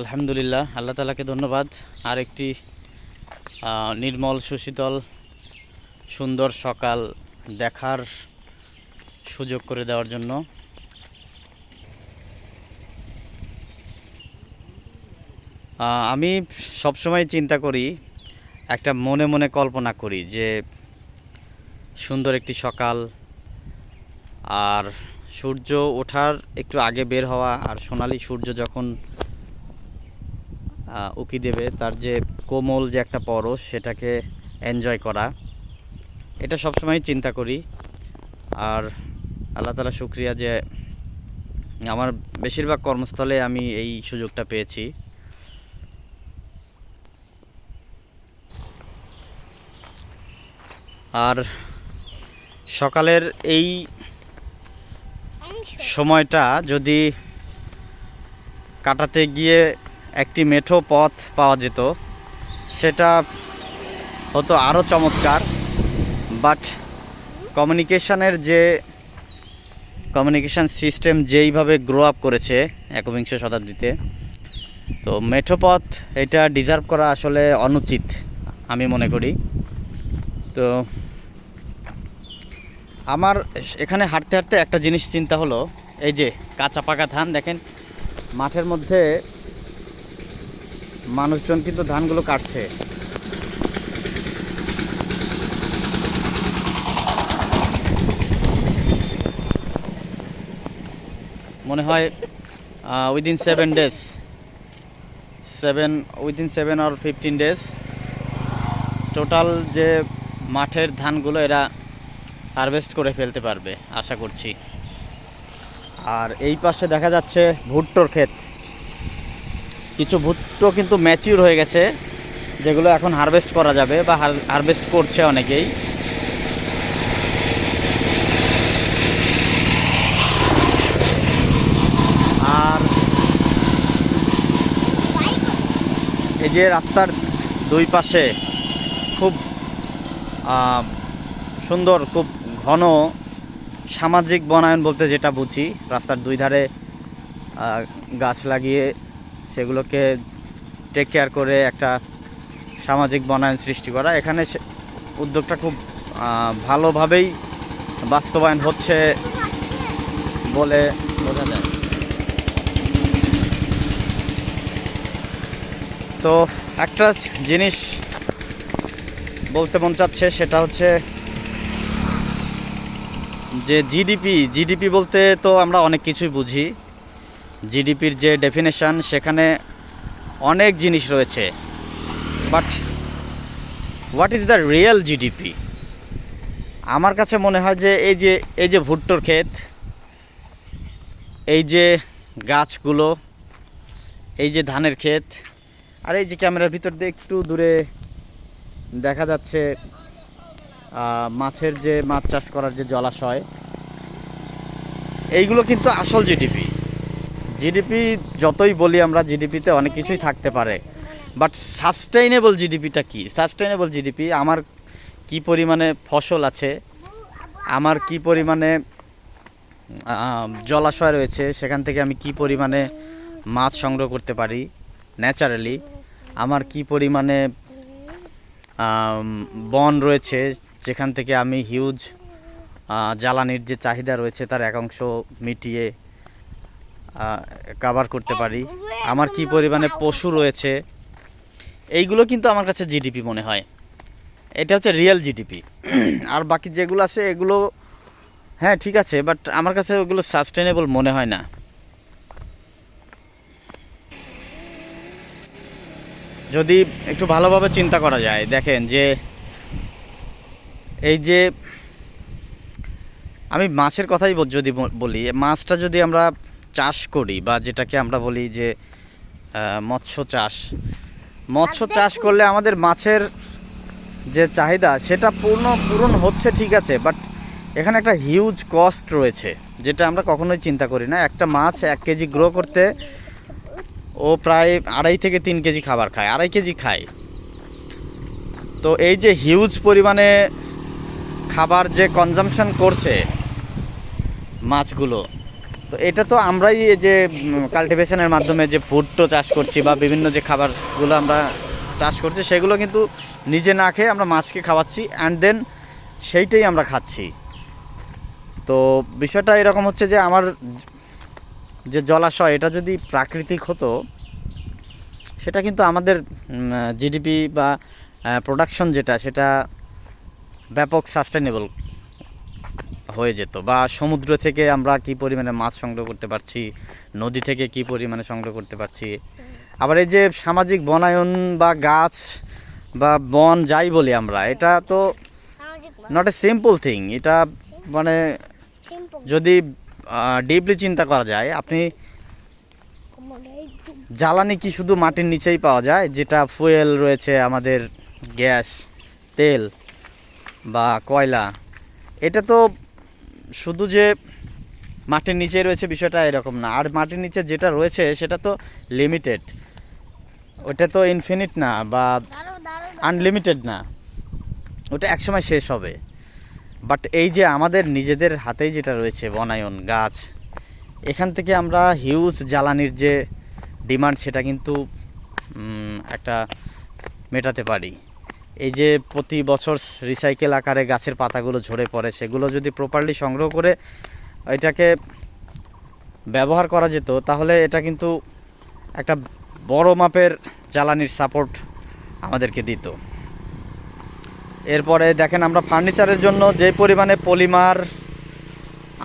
আলহামদুলিল্লাহ, আল্লাহ তালাকে ধন্যবাদ। আর একটি নির্মল সুশীতল, সুন্দর সকাল দেখার সুযোগ করে দেওয়ার জন্য। আমি সবসময় চিন্তা করি, একটা মনে মনে কল্পনা করি যে, সুন্দর একটি সকাল, আর সূর্য ওঠার একটু আগে বের হওয়া, আর সোনালি সূর্য যখন উকি দেবে, তার যে কোমল যে একটা পরশ, সেটাকে এনজয় করা। এটা সবসময় চিন্তা করি। আর আল্লাহ তালা শুক্রিয়া যে আমার বেশিরভাগ কর্মস্থলে আমি এই সুযোগটা পেয়েছি। আর সকালের এই সময়টা যদি কাটাতে গিয়ে একটি মেঠো পথ পাওয়া যেত। সেটা হতো আরও চমৎকার বাট কমিউনিকেশনের যে কমিউনিকেশান সিস্টেম যেইভাবে গ্রো আপ করেছে একবিংশ শতাব্দীতে, তো মেঠো পথ এটা ডিজার্ভ করা আসলে অনুচিত, আমি মনে করি। তো আমার এখানে হাঁটতে হাঁটতে একটা জিনিস চিন্তা হলো, এই যে কাঁচা পাকা ধান, দেখেন, মাঠের মধ্যে মানুষজন কিন্তু ধানগুলো কাটছে। মনে হয় within seven days seven within seven or fifteen days total যে মাঠের ধানগুলো এরা হারভেস্ট করে ফেলতে পারবে, আশা করছি। আর এই পাশে দেখা যাচ্ছে ভুট্টোর ক্ষেত। কিছু ভুট্টো কিন্তু ম্যাচিউর হয়ে গেছে, যেগুলো এখন হারভেস্ট করা যাবে বা হারভেস্ট করছে অনেকেই। আর এই যে রাস্তার দুই পাশে খুব সুন্দর, খুব ঘন সামাজিক বনায়ন বলতে যেটা বুঝি, রাস্তার দুই ধারে গাছ লাগিয়ে সেগুলোকে টেক কেয়ার করে একটা সামাজিক বনায়ন সৃষ্টি করা। এখানে উদ্যোগটা খুব ভালোভাবেই বাস্তবায়ন হচ্ছে বলে বোঝা যায়। তো একটা জিনিস বলতে মন চাচ্ছে, সেটা হচ্ছে যে জিডিপি জিডিপি বলতে তো আমরা অনেক কিছুই বুঝি। জিডিপির যে ডেফিনেশন সেখানে অনেক জিনিস রয়েছে। But what is the real GDP আমার কাছে মনে হয় যে এই যে এই যে ভুট্টোর ক্ষেত, এই যে গাছগুলো, এই যে ধানের ক্ষেত, আর এই যে ক্যামেরার ভিতর দিয়ে একটু দূরে দেখা যাচ্ছে মাছের যে মাছ চাষ করার যে জলাশয়, এইগুলো কিন্তু আসল জিডিপি জিডিপি যতই বলি আমরা জিডিপিতে অনেক কিছুই থাকতে পারে। বাট সাস্টেইনেবল জিডিপিটা কি? সাস্টেইনেবল জিডিপি আমার কি পরিমাণে ফসল আছে, আমার কি পরিমাণে জলাশয় রয়েছে, সেখান থেকে আমি কি পরিমাণে মাছ সংগ্রহ করতে পারি ন্যাচারালি আমার কি পরিমাণে বন রয়েছে, যেখান থেকে আমি হিউজ জ্বালানির যে চাহিদা রয়েছে, তার একাংশ মিটিয়ে কাভার করতে পারি। আমার কি পরিমাণে পশু রয়েছে, এইগুলো কিন্তু আমার কাছে জিডিপি মনে হয়। এটা হচ্ছে রিয়েল জিডিপি আর বাকি যেগুলো আছে, এগুলো হ্যাঁ ঠিক আছে বাট আমার কাছে ওগুলো সাস্টেনেবল মনে হয় না। যদি একটু ভালোভাবে চিন্তা করা যায়, দেখেন যে, এই যে, আমি মাছের কথাই যদি বলি, মাছটা যদি আমরা চাষ করি বা যেটাকে আমরা বলি যে মৎস্য চাষ। মৎস্য চাষ করলে আমাদের মাছের যে চাহিদা সেটা পূর্ণ পূরণ হচ্ছে ঠিক আছে বাট এখানে একটা হিউজ কস্ট রয়েছে যেটা আমরা কখনোই চিন্তা করি না। একটা মাছ এক কেজি গ্রো করতে ও প্রায় আড়াই থেকে তিন কেজি খাবার খায় আড়াই কেজি খায়। তো এই যে হিউজ পরিমাণে খাবার যে কনজামশন করছে মাছগুলো তো এটা তো আমরাই যে কাল্টিভেশনের মাধ্যমে যে ফুডটো চাষ করছি বা বিভিন্ন যে খাবারগুলো আমরা চাষ করছি, সেগুলো কিন্তু নিজে না খেয়ে আমরা মাছকে খাওয়াচ্ছি অ্যান্ড দেন সেইটাই আমরা খাচ্ছি। তো বিষয়টা এরকম হচ্ছে যে আমার যে জলাশয়, এটা যদি প্রাকৃতিক হতো, সেটা কিন্তু আমাদের জিডিপি বা প্রোডাকশন যেটা, সেটা ব্যাপক সাস্টেনেবল হয়ে যেত বা সমুদ্র থেকে আমরা কি পরিমাণে মাছ সংগ্রহ করতে পারছি, নদী থেকে কি পরিমাণে সংগ্রহ করতে পারছি। আবার এই যে সামাজিক বনায়ন বা গাছ বা বন যাই বলি আমরা, এটা তো নট এ সিম্পল থিং এটা মানে যদি ডিপলি চিন্তা করা যায়, আপনি জ্বালানি কি শুধু মাটির নিচেই পাওয়া যায়, যেটা ফুয়েল রয়েছে আমাদের গ্যাস তেল বা কয়লা? এটা তো শুধু যে মাটির নিচে রয়েছে বিষয়টা এরকম না। আর মাটির নিচে যেটা রয়েছে সেটা তো লিমিটেড ওটা তো ইনফিনিট না বা আনলিমিটেড না। ওটা একসময় শেষ হবে। বাট এই যে আমাদের নিজেদের হাতেই যেটা রয়েছে বনায়ন গাছ এখান থেকে আমরা হিউজ জ্বালানির যে ডিমান্ড সেটা কিন্তু একটা মেটাতে পারি। এই যে প্রতি বছর রিসাইকেল আকারে গাছের পাতাগুলো ঝরে পড়ে, সেগুলো যদি প্রপারলি সংগ্রহ করে এটাকে ব্যবহার করা যেত, তাহলে এটা কিন্তু একটা বড় মাপের জ্বালানির সাপোর্ট আমাদেরকে দিত। এরপরে দেখেন আমরা ফার্নিচারের জন্য যে পরিমাণে পলিমার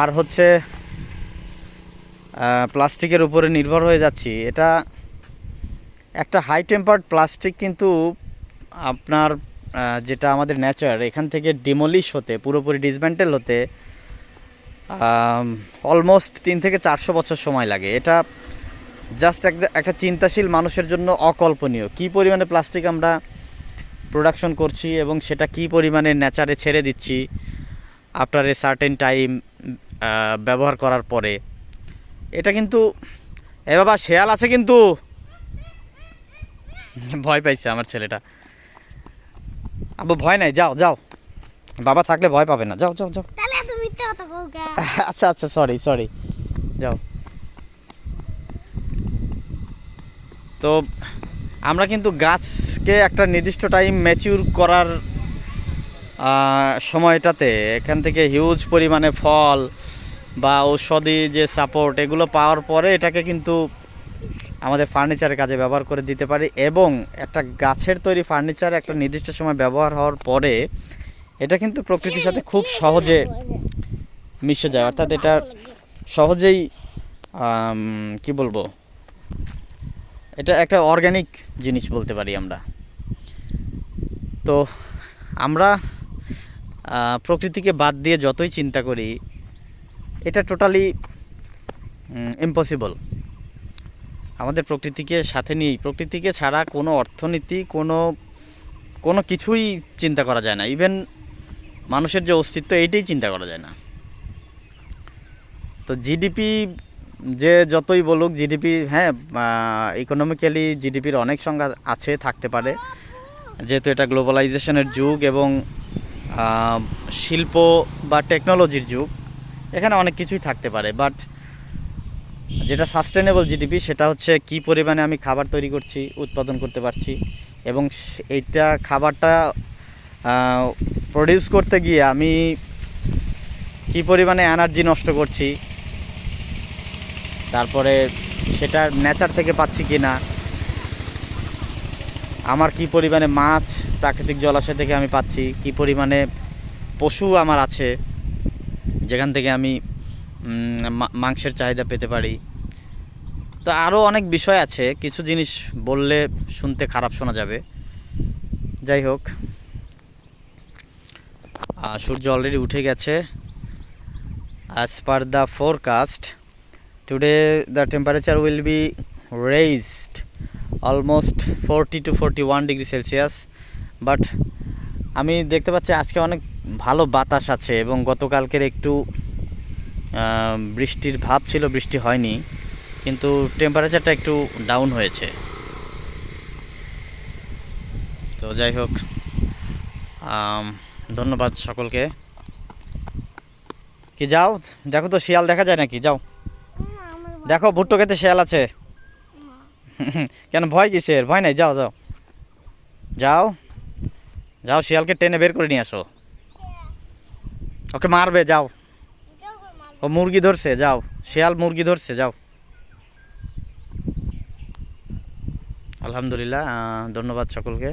আর হচ্ছে প্লাস্টিকের উপরে নির্ভর হয়ে যাচ্ছি, এটা একটা হাই টেম্পার্ড প্লাস্টিক কিন্তু আপনার যেটা আমাদের নেচার এখান থেকে ডিমলিশ হতে, পুরোপুরি ডিসমেন্টেল হতে অলমোস্ট তিন থেকে চারশো বছর সময় লাগে। এটা জাস্ট একটা একটা চিন্তাশীল মানুষের জন্য অকল্পনীয়। কী পরিমাণে প্লাস্টিক আমরা প্রোডাকশন করছি এবং সেটা কী পরিমাণে নেচারে ছেড়ে দিচ্ছি আফটার এ সার্টেন টাইম ব্যবহার করার পরে। এটা কিন্তু, এ বাবা, শেয়াল আছে কিন্তু। ভয় পাইছে আমার ছেলেটা। আবু ভয় নাই যাও যাও। বাবা থাকলে ভয় পাবে না। যাও যাও যাও? আচ্ছা আচ্ছা সরি সরি যাও। তো আমরা কিন্তু গাছকে একটা নির্দিষ্ট টাইম ম্যাচিউর করার সময়টাতে এখান থেকে হিউজ পরিমাণে ফল বা ঔষধি যে সাপোর্ট এগুলো পাওয়ার পরে এটাকে কিন্তু আমাদের ফার্নিচারের কাজে ব্যবহার করে দিতে পারি এবং একটা গাছের তৈরি ফার্নিচার একটা নির্দিষ্ট সময় ব্যবহার হওয়ার পরে এটা কিন্তু প্রকৃতির সাথে খুব সহজে মিশে যায়। অর্থাৎ এটা সহজেই কি বলব? এটা একটা অর্গানিক জিনিস বলতে পারি আমরা। তো আমরা প্রকৃতিকে বাদ দিয়ে যতই চিন্তা করি, এটা টোটালি ইম্পসিবল আমাদের প্রকৃতিকে সাথে নিয়েই। প্রকৃতিকে ছাড়া কোনো অর্থনীতি, কোনো কোনো কিছুই চিন্তা করা যায় না। ইভেন মানুষের যে অস্তিত্ব, এইটাই চিন্তা করা যায় না। তো জিডিপি যে যতই বলুক জিডিপি হ্যাঁ ইকোনমিক্যালি জিডিপির অনেক সংজ্ঞা আছে, থাকতে পারে। যেহেতু এটা গ্লোবালাইজেশনের যুগ এবং শিল্প বা টেকনোলজির যুগ, এখানে অনেক কিছুই থাকতে পারে। বাট যেটা সাস্টেনেবল জিডিপি সেটা হচ্ছে কি পরিমাণে আমি খাবার তৈরি করছি, উৎপাদন করতে পারছি এবং এইটা খাবারটা প্রডিউস করতে গিয়ে আমি কি পরিমাণে এনার্জি নষ্ট করছি, তারপরে সেটা নেচার থেকে পাচ্ছি কি না আমার কি পরিমাণে মাছ, প্রাকৃতিক জলাশয় থেকে আমি পাচ্ছি, কি পরিমাণে পশু আমার আছে, যেখান থেকে আমি মাংসের চাহিদা পেতে পারি। তো আরও অনেক বিষয় আছে, কিছু জিনিস বললে শুনতে খারাপ শোনা যাবে। যাই হোক। সূর্য অলরেডি উঠে গেছে। As per the forecast, today the temperature will be raised almost 40 to 41 degree celsius. But, আমি দেখতে পাচ্ছি আজকে অনেক ভালো বাতাস আছে এবং গতকালকের একটু বৃষ্টির ভাব ছিল, বৃষ্টি হয়নি, কিন্তু টেম্পারেচারটা একটু ডাউন হয়েছে। তো যাই হোক ধন্যবাদ সকলকে। কি যাও? দেখো তো শিয়াল দেখা যায় নাকি? যাও। দেখো, ভুট্টো খেতে শিয়াল আছে। কেন ভয় কিসের? ভয় নাই, যাও যাও। যাও। যাও, শিয়ালকে টেনে বের করে নিয়ে আসো। ওকে মারবে, যাও। ও মুরগি ধরছে যাও। শিয়াল মুরগি ধরছে যাও। আলহামদুলিল্লাহ ধন্যবাদ সকলকে।